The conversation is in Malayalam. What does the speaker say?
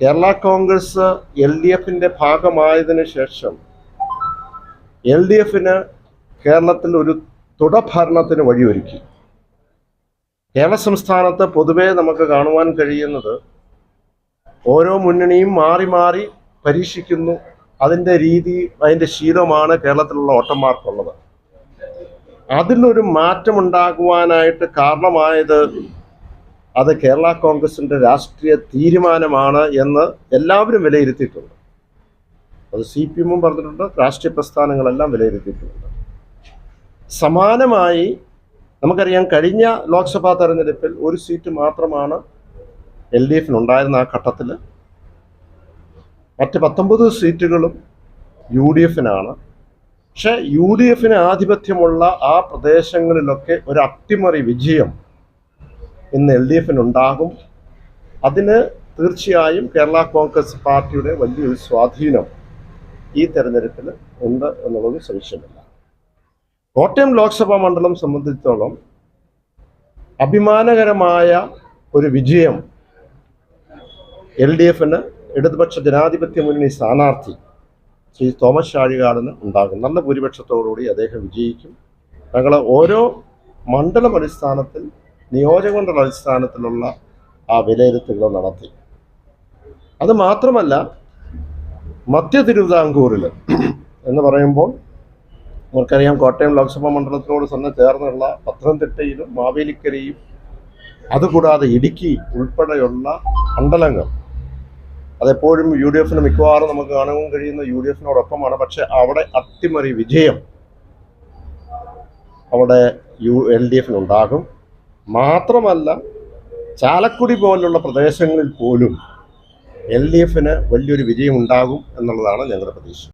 കേരള കോൺഗ്രസ് എൽ ഡി എഫിന്റെ ഭാഗമായതിനു ശേഷം എൽ ഡി എഫിന് കേരളത്തിൽ ഒരു തുടഭരണത്തിന് വഴിയൊരുക്കി. കേരള സംസ്ഥാനത്ത് പൊതുവേ നമുക്ക് കാണുവാൻ കഴിയുന്നത് ഓരോ മുന്നണിയും മാറി മാറി പരീക്ഷിക്കുന്നു. അതിന്റെ രീതി അതിന്റെ ശീലമാണ് കേരളത്തിലുള്ള വോട്ടർമാർക്കുള്ളത്. അതിലൊരു മാറ്റമുണ്ടാകുവാനായിട്ട് കാരണമായത് അത് കേരള കോൺഗ്രസിന്റെ രാഷ്ട്രീയ തീരുമാനമാണ് എന്ന് എല്ലാവരും വിലയിരുത്തിയിട്ടുണ്ട്. അത് സി പി എമ്മും പറഞ്ഞിട്ടുണ്ട് രാഷ്ട്രീയ പ്രസ്ഥാനങ്ങളെല്ലാം വിലയിരുത്തിയിട്ടുണ്ട്. സമാനമായി നമുക്കറിയാം കഴിഞ്ഞ ലോക്സഭാ തെരഞ്ഞെടുപ്പിൽ ഒരു സീറ്റ് മാത്രമാണ് എൽ ഡി എഫിനുണ്ടായിരുന്ന ആ ഘട്ടത്തിൽ മറ്റ് പത്തൊമ്പത് സീറ്റുകളും യു ഡി എഫിനാണ്. പക്ഷെ യു ഡി എഫിന് ആധിപത്യമുള്ള ആ പ്രദേശങ്ങളിലൊക്കെ ഒരു അട്ടിമറി വിജയം ഇന്ന് എൽ ഡി എഫിനുണ്ടാകും അതിന് തീർച്ചയായും കേരള കോൺഗ്രസ് പാർട്ടിയുടെ വലിയൊരു സ്വാധീനം ഈ തെരഞ്ഞെടുപ്പിൽ ഉണ്ട് എന്നുള്ളത് സംശയമില്ല. കോട്ടയം ലോക്സഭാ മണ്ഡലം സംബന്ധിച്ചിടത്തോളം അഭിമാനകരമായ ഒരു വിജയം എൽ ഡി എഫിന് ഇടതുപക്ഷ ജനാധിപത്യ മുന്നണി സ്ഥാനാർത്ഥി ശ്രീ തോമസ് ചാഴികാടന് ഉണ്ടാകും. നല്ല ഭൂരിപക്ഷത്തോടുകൂടി അദ്ദേഹം വിജയിക്കും. ഞങ്ങൾ ഓരോ മണ്ഡലം അടിസ്ഥാനത്തിൽ നിയോജകമണ്ഡല അടിസ്ഥാനത്തിലുള്ള ആ വിലയിരുത്തലുകൾ നടത്തി. അത് മാത്രമല്ല മധ്യ തിരുവിതാംകൂറിൽ എന്ന് പറയുമ്പോൾ നമുക്കറിയാം കോട്ടയം ലോക്സഭാ മണ്ഡലത്തിനോട് തന്നെ ചേർന്നുള്ള പത്തനംതിട്ടയിലും മാവേലിക്കരയും അതുകൂടാതെ ഇടുക്കി ഉൾപ്പെടെയുള്ള മണ്ഡലങ്ങൾ. അതെപ്പോഴും യു ഡി എഫിന് മിക്കവാറും നമുക്ക് കാണാൻ കഴിയുന്ന യു ഡി എഫിനോടൊപ്പമാണ്. പക്ഷെ അവിടെ അട്ടിമറി വിജയം അവിടെ യു എൽ ഡി എഫിനുണ്ടാകും. മാത്രമല്ല ചാലക്കുടി പോലുള്ള പ്രദേശങ്ങളിൽ പോലും എൽ ഡി എഫിന് വലിയൊരു വിജയം ഉണ്ടാകും എന്നുള്ളതാണ് ഞങ്ങളുടെ പ്രതീക്ഷ.